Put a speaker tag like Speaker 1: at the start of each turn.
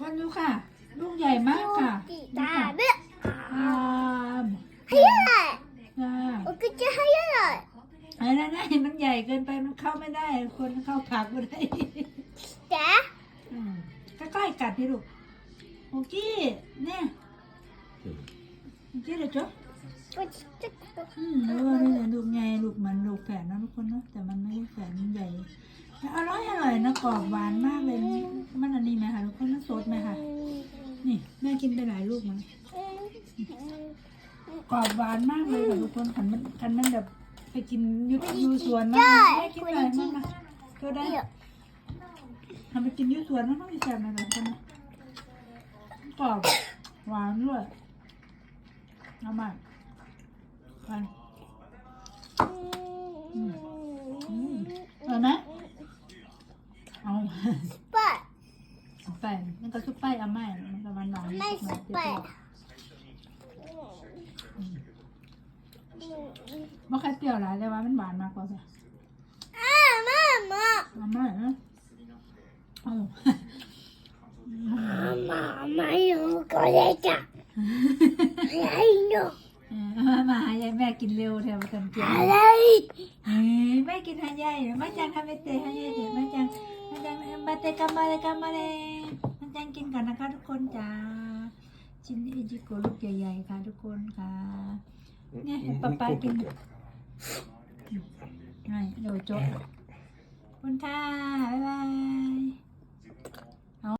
Speaker 1: คนดูค่ะ ลูกใหญ่มากค่ะ
Speaker 2: ดี
Speaker 1: ดู
Speaker 2: ตา
Speaker 1: ค่ะ
Speaker 2: เบ้อ
Speaker 1: อาม
Speaker 2: ให้อะไร
Speaker 1: ค่ะ
Speaker 2: โอ้ก็จะให้อะไร
Speaker 1: ไอ้นั่นๆมันใหญ่เกินไปมันเข้าไม่ได้ คนเข้าปากไม่ได้
Speaker 2: จ๊ะ
Speaker 1: อืมใกล้ๆกัดดิลูกโอกี้เนี่ยโอกี้เลยจ๊ะ
Speaker 2: ก็จะ
Speaker 1: อืมเออนี่แหละลูกไงลูกมันลูกแฝดนะทุกคนเนาะแต่มันไม่ได้แฝดมันใหญ่แต่อร่อยอร่อยนะกรอบหวานมากเลย มันอันนี้ไหมคะทุกคนมันสดไหมคะนี่แม่กิน ไปหลายลูกมั้ยกรอบหวานมากเลยค่ะทุกคนขันมันขันมันแบบไปกินยูอยูสวนมากแม่กินหน่อยมากนะก็ได้ทำไปกินยูสวนมันต้องมีแซ่บนะทุกคนนะกรอบหวานด้วยเอามาไป อืมเอาไหมเอา
Speaker 2: เปิด
Speaker 1: ไปมันก็คือไปเอาไม่มันก็หวานหวาน
Speaker 2: ไม่สเปิด
Speaker 1: ไม่ค่อยเปรี้ยวหลายแต่ว่ามันหวานมากกว่าค่ะ
Speaker 2: อ่ามามา
Speaker 1: เอาไม่นะเอา
Speaker 2: มามาอยู่ก็ได้จ้ะอะไรเนาะ
Speaker 1: เออเอามาให้ยายแม่กินเร็วแถวกันเกี่ยว
Speaker 2: อะไร
Speaker 1: เฮ้ยแม่กินให้ยายเดี๋ยวแม่จังทำไปเตะให้ยายเดี๋ยวแม่จังแม่จังมาเตะกันมาเลยกันมาเลยแม่จังกินก่อนนะคะทุกคนจ้าชิ้นนี้จิโกะลูกใหญ่ๆค่ะทุกคนค่ะเนี่ยให้ป๊าป๊ากินไม่เดี๋ยวจบขอบคุณค่ะบ๊ายบาย